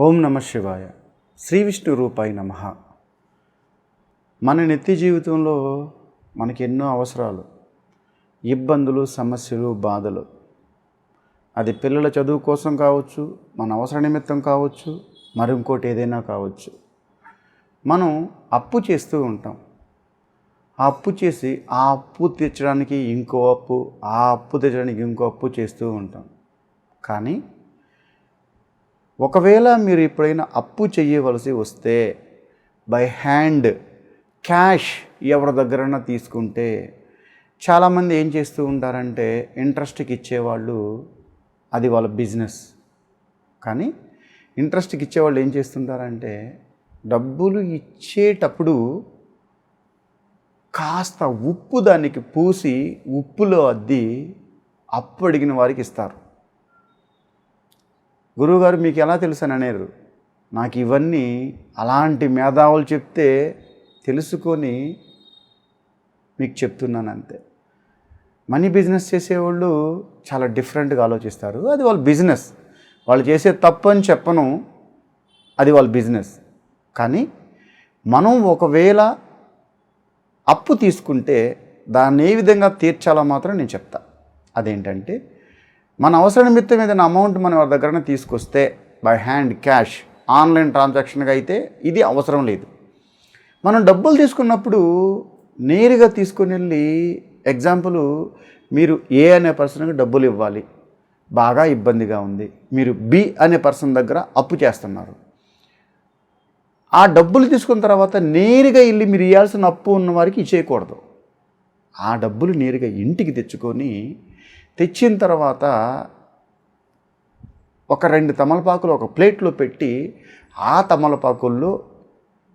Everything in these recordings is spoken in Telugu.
ఓం నమ శివాయ. శ్రీ విష్ణు రూపాయి నమ. మన నిత్య జీవితంలో మనకి ఎన్నో అవసరాలు ఇబ్బందులు సమస్యలు బాధలు. అది పిల్లల చదువు కోసం కావచ్చు మన అవసర నిమిత్తం కావచ్చు మరి ఇంకోటి ఏదైనా కావచ్చు. మనం అప్పు చేస్తూ ఉంటాం. ఆ అప్పు చేసి ఆ అప్పు తీర్చడానికి ఇంకో అప్పు ఆ అప్పు తీర్చడానికి ఇంకో అప్పు చేస్తూ ఉంటాం. కానీ ఒకవేళ మీరు ఎప్పుడైనా అప్పు చేయవలసి వస్తే బై హ్యాండ్ క్యాష్ ఎవరి దగ్గరైనా తీసుకుంటే చాలామంది ఏం చేస్తూ ఉంటారంటే ఇంట్రెస్ట్కి ఇచ్చేవాళ్ళు అది వాళ్ళ బిజినెస్ కానీ ఇంట్రెస్ట్కి ఇచ్చేవాళ్ళు ఏం చేస్తుంటారంటే డబ్బులు ఇచ్చేటప్పుడు కాస్త ఉప్పు దానికి పూసి ఉప్పులో అద్ది అప్పు అడిగిన వారికి ఇస్తారు. గురువుగారు మీకు ఎలా తెలుసు అని అనేరు. నాకు ఇవన్నీ అలాంటి మేధావులు చెప్తే తెలుసుకొని మీకు చెప్తున్నాను అంతే. మనీ బిజినెస్ చేసేవాళ్ళు చాలా డిఫరెంట్గా ఆలోచిస్తారు. అది వాళ్ళ బిజినెస్. వాళ్ళు చేసే తప్పు అని చెప్పను. అది వాళ్ళ బిజినెస్. కానీ మనం ఒకవేళ అప్పు తీసుకుంటే దాన్ని ఏ విధంగా తీర్చాలో మాత్రం నేను చెప్తా. అదేంటంటే మన అవసర నిమిత్తం ఏదైనా అమౌంట్ మన వారి దగ్గర తీసుకొస్తే బై హ్యాండ్ క్యాష్ ఆన్లైన్ ట్రాన్సాక్షన్గా అయితే ఇది అవసరం లేదు. మనం డబ్బులు తీసుకున్నప్పుడు నేరుగా తీసుకుని వెళ్ళి ఎగ్జాంపుల్ మీరు ఏ అనే పర్సన్కి డబ్బులు ఇవ్వాలి. బాగా ఇబ్బందిగా ఉంది. మీరు బి అనే పర్సన్ దగ్గర అప్పు చేస్తున్నారు. ఆ డబ్బులు తీసుకున్న తర్వాత నేరుగా వెళ్ళి మీరు ఇవ్వాల్సిన అప్పు ఉన్న వారికి ఇచ్చేయకూడదు. ఆ డబ్బులు నేరుగా ఇంటికి తెచ్చుకొని తెచ్చిన తర్వాత ఒక రెండు తమలపాకులు ఒక ప్లేట్లో పెట్టి ఆ తమలపాకుల్లో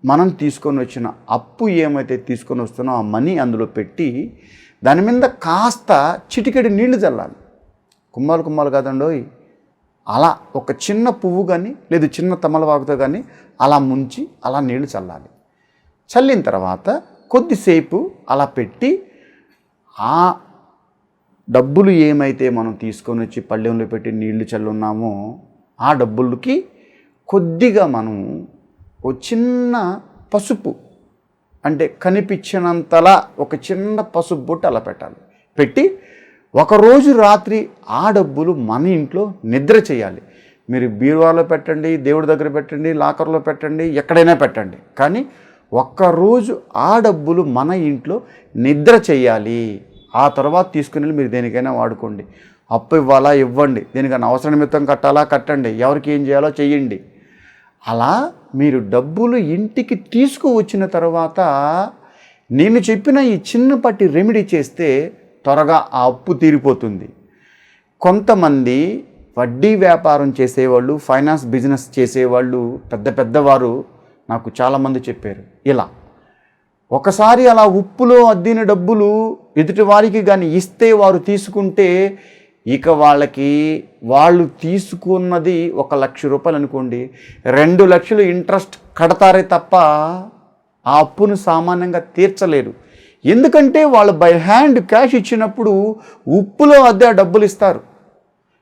మనం తీసుకొని వచ్చిన అప్పు ఏమైతే తీసుకొని వస్తున్నో ఆ మనీ అందులో పెట్టి దాని మీద కాస్త చిటికెడి నీళ్ళు చల్లాలి. కుమ్మాలు కుమ్మాలు కాదండోయ్ అలా ఒక చిన్న పువ్వు కానీ లేదు చిన్న తమలపాకుతో కానీ అలా ముంచి అలా నీళ్ళు చల్లాలి. చల్లిన తర్వాత కొద్దిసేపు అలా పెట్టి ఆ డబ్బులు ఏమైతే మనం తీసుకొని వచ్చి పళ్ళెంలో పెట్టి నీళ్ళు చల్లున్నామో ఆ డబ్బులకి కొద్దిగా మనం ఓ చిన్న పసుపు అంటే కనిపించినంతలా ఒక చిన్న పసుపు బొట్టు అలా పెట్టాలి. పెట్టి ఒకరోజు రాత్రి ఆ డబ్బులు మన ఇంట్లో నిద్ర చేయాలి. మీరు బీరువాలో పెట్టండి దేవుడి దగ్గర పెట్టండి లాకర్లో పెట్టండి ఎక్కడైనా పెట్టండి. కానీ ఒక్కరోజు ఆ డబ్బులు మన ఇంట్లో నిద్ర చేయాలి. ఆ తర్వాత తీసుకుని వెళ్ళి మీరు దేనికైనా వాడుకోండి. అప్పు ఇవ్వాలా? ఇవ్వండి. దేనికైనా అవసర నిమిత్తం కట్టాలా? కట్టండి. ఎవరికి ఏం చేయాలో చెయ్యండి. అలా మీరు డబ్బులు ఇంటికి తీసుకువచ్చిన తర్వాత నేను చెప్పిన ఈ చిన్నపాటి రెమెడీ చేస్తే త్వరగా ఆ అప్పు తీరిపోతుంది. కొంతమంది వడ్డీ వ్యాపారం చేసేవాళ్ళు ఫైనాన్స్ బిజినెస్ చేసేవాళ్ళు పెద్ద పెద్దవారు నాకు చాలామంది చెప్పారు. ఇలా. ఒకసారి అలా ఉప్పులో అద్దిన డబ్బులు ఎదుటివారికి కానీ ఇస్తే వారు తీసుకుంటే ఇక వాళ్ళకి వాళ్ళు తీసుకున్నది ఒక లక్ష రూపాయలు అనుకోండి. రెండు లక్షలు ఇంట్రెస్ట్ కడతారే తప్ప ఆ అప్పును సామాన్యంగా తీర్చలేరు. ఎందుకంటే వాళ్ళు బై హ్యాండ్ క్యాష్ ఇచ్చినప్పుడు ఉప్పులో అద్దె డబ్బులు ఇస్తారు.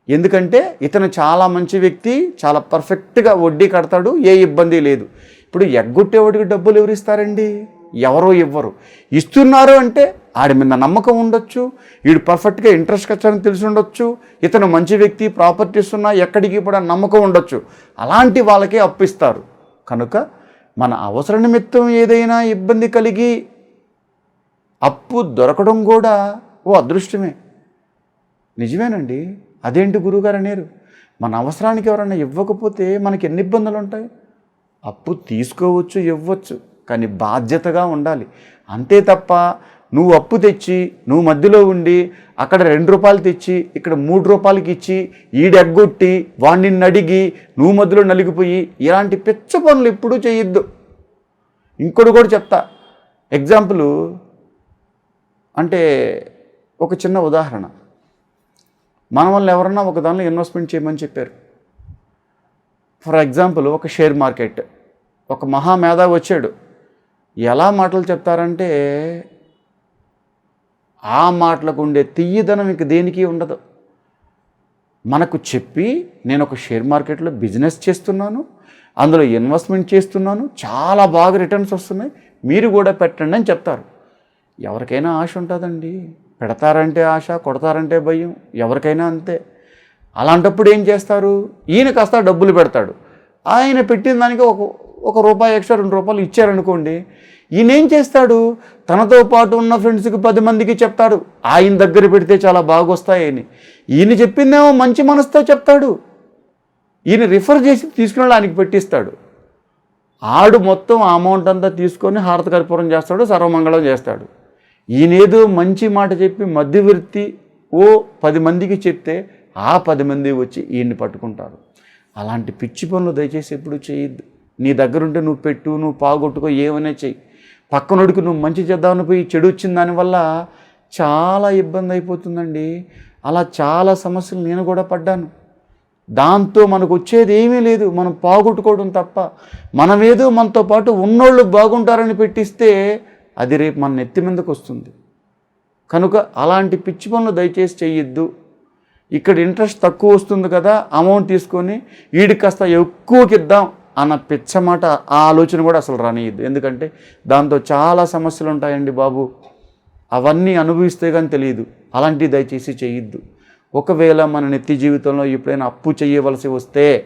ఎందుకంటే ఇతను చాలా మంచి వ్యక్తి చాలా పర్ఫెక్ట్గా వడ్డీ కడతాడు ఏ ఇబ్బంది లేదు. ఇప్పుడు ఎగ్గొట్టేవాడికి డబ్బులు ఎవరు ఇస్తారండి? ఎవరో ఇవ్వరు. ఇస్తున్నారు అంటే ఆడి మీద నమ్మకం ఉండొచ్చు వీడు పర్ఫెక్ట్గా ఇంట్రెస్ట్ ఖర్చని తెలిసి ఉండొచ్చు ఇతను మంచి వ్యక్తి ప్రాపర్టీస్ ఉన్నా ఎక్కడికి కూడా నమ్మకం ఉండొచ్చు. అలాంటి వాళ్ళకే అప్పిస్తారు. కనుక మన అవసర నిమిత్తం ఏదైనా ఇబ్బంది కలిగి అప్పు దొరకడం కూడా ఓ అదృష్టమే. నిజమేనండి. అదేంటి గురువుగారు అనేరు? మన అవసరానికి ఎవరైనా ఇవ్వకపోతే మనకి ఎన్ని ఇబ్బందులు ఉంటాయి అప్పు తీసుకోవచ్చు ఇవ్వచ్చు. కానీ బాధ్యతగా ఉండాలి. అంతే తప్ప నువ్వు అప్పు తెచ్చి నువ్వు మధ్యలో ఉండి అక్కడ రెండు రూపాయలు తెచ్చి ఇక్కడ మూడు రూపాయలకి ఇచ్చి ఈడెగ్గొట్టి వాడిని అడిగి నువ్వు మధ్యలో నలిగిపోయి ఇలాంటి పిచ్చ పనులు ఎప్పుడూ చేయొద్దు. ఇంకోటి కూడా చెప్తా. ఎగ్జాంపుల్ అంటే ఒక చిన్న ఉదాహరణ. మన వల్ల ఎవరన్నా ఒక దానిలో ఇన్వెస్ట్మెంట్ చేయమని చెప్పారు. ఫర్ ఎగ్జాంపుల్ ఒక షేర్ మార్కెట్. ఒక మహామేధావి వచ్చాడు. ఎలా మాటలు చెప్తారంటే ఆ మాటలకు ఉండే తీయదనం ఇంక దేనికి ఉండదు. మనకు చెప్పి నేను ఒక షేర్ మార్కెట్లో బిజినెస్ చేస్తున్నాను అందులో ఇన్వెస్ట్మెంట్ చేస్తున్నాను చాలా బాగా రిటర్న్స్ వస్తున్నాయి మీరు కూడా పెట్టండి అని చెప్తారు. ఎవరికైనా ఆశ ఉంటుందండి. పెడతారంటే ఆశ కొడతారంటే భయం ఎవరికైనా అంతే. అలాంటప్పుడు ఏం చేస్తారు? ఈయన కాస్త డబ్బులు పెడతాడు. ఆయన పెట్టిన దానికి ఒక ఒక రూపాయి ఎక్స్ట్రా రెండు రూపాయలు ఇచ్చారనుకోండి ఈయన ఏం చేస్తాడు? తనతో పాటు ఉన్న ఫ్రెండ్స్కి పది మందికి చెప్తాడు. ఆయన దగ్గర పెడితే చాలా బాగా వస్తాయని ఈయన చెప్పిందేమో మంచి మనసుతో చెప్తాడు. ఈయన రిఫర్ చేసి తీసుకుని ఆయనకి పెట్టిస్తాడు. ఆడు మొత్తం ఆ అమౌంట్ అంతా తీసుకొని హారత కర్పూరం చేస్తాడు సర్వమంగళం చేస్తాడు. ఈయనేదో మంచి మాట చెప్పి మధ్యవర్తి ఓ పది మందికి చెప్తే ఆ పది మంది వచ్చి ఈయన్ని పట్టుకుంటారు. అలాంటి పిచ్చి పనులు దయచేసి ఎప్పుడు చేయొద్దు. నీ దగ్గరుంటే నువ్వు పెట్టు నువ్వు పాగొట్టుకో ఏమైనా చెయ్యి. పక్కనోడికి నువ్వు మంచి చేద్దామని పోయి చెడు వచ్చింది దానివల్ల చాలా ఇబ్బంది అయిపోతుందండి. అలా చాలా సమస్యలు నేను కూడా పడ్డాను. దాంతో మనకు వచ్చేది ఏమీ లేదు. మనం పాగొట్టుకోవడం తప్ప. మనమేదో మనతో పాటు ఉన్నోళ్ళు బాగుంటారని పెట్టిస్తే అది రేపు మన నెత్తి మీదకి వస్తుంది. కనుక అలాంటి పిచ్చి పనులు దయచేసి చెయ్యొద్దు. ఇక్కడ ఇంట్రెస్ట్ తక్కువ వస్తుంది కదా అమౌంట్ తీసుకొని వీడికి కాస్త ఎక్కువకి ఇద్దాం అన్న పిచ్చ మాట ఆ ఆలోచన కూడా అసలు రానియద్దు ఎందుకంటే దాంతో చాలా సమస్యలు ఉంటాయండి బాబు. అవన్నీ అనుభవిస్తే కానీ తెలియదు. అలాంటివి దయచేసి చేయొద్దు. ఒకవేళ మన నిత్య జీవితంలో ఎప్పుడైనా అప్పు చేయవలసి వస్తే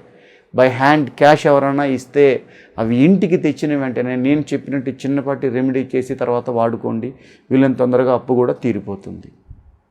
బై హ్యాండ్ క్యాష్ ఎవరైనా ఇస్తే అవి ఇంటికి తెచ్చిన వెంటనే నేను చెప్పినట్టు చిన్నపాటి రెమెడీ చేసి తర్వాత వాడుకోండి. వీళ్ళని తొందరగా అప్పు కూడా తీరిపోతుంది.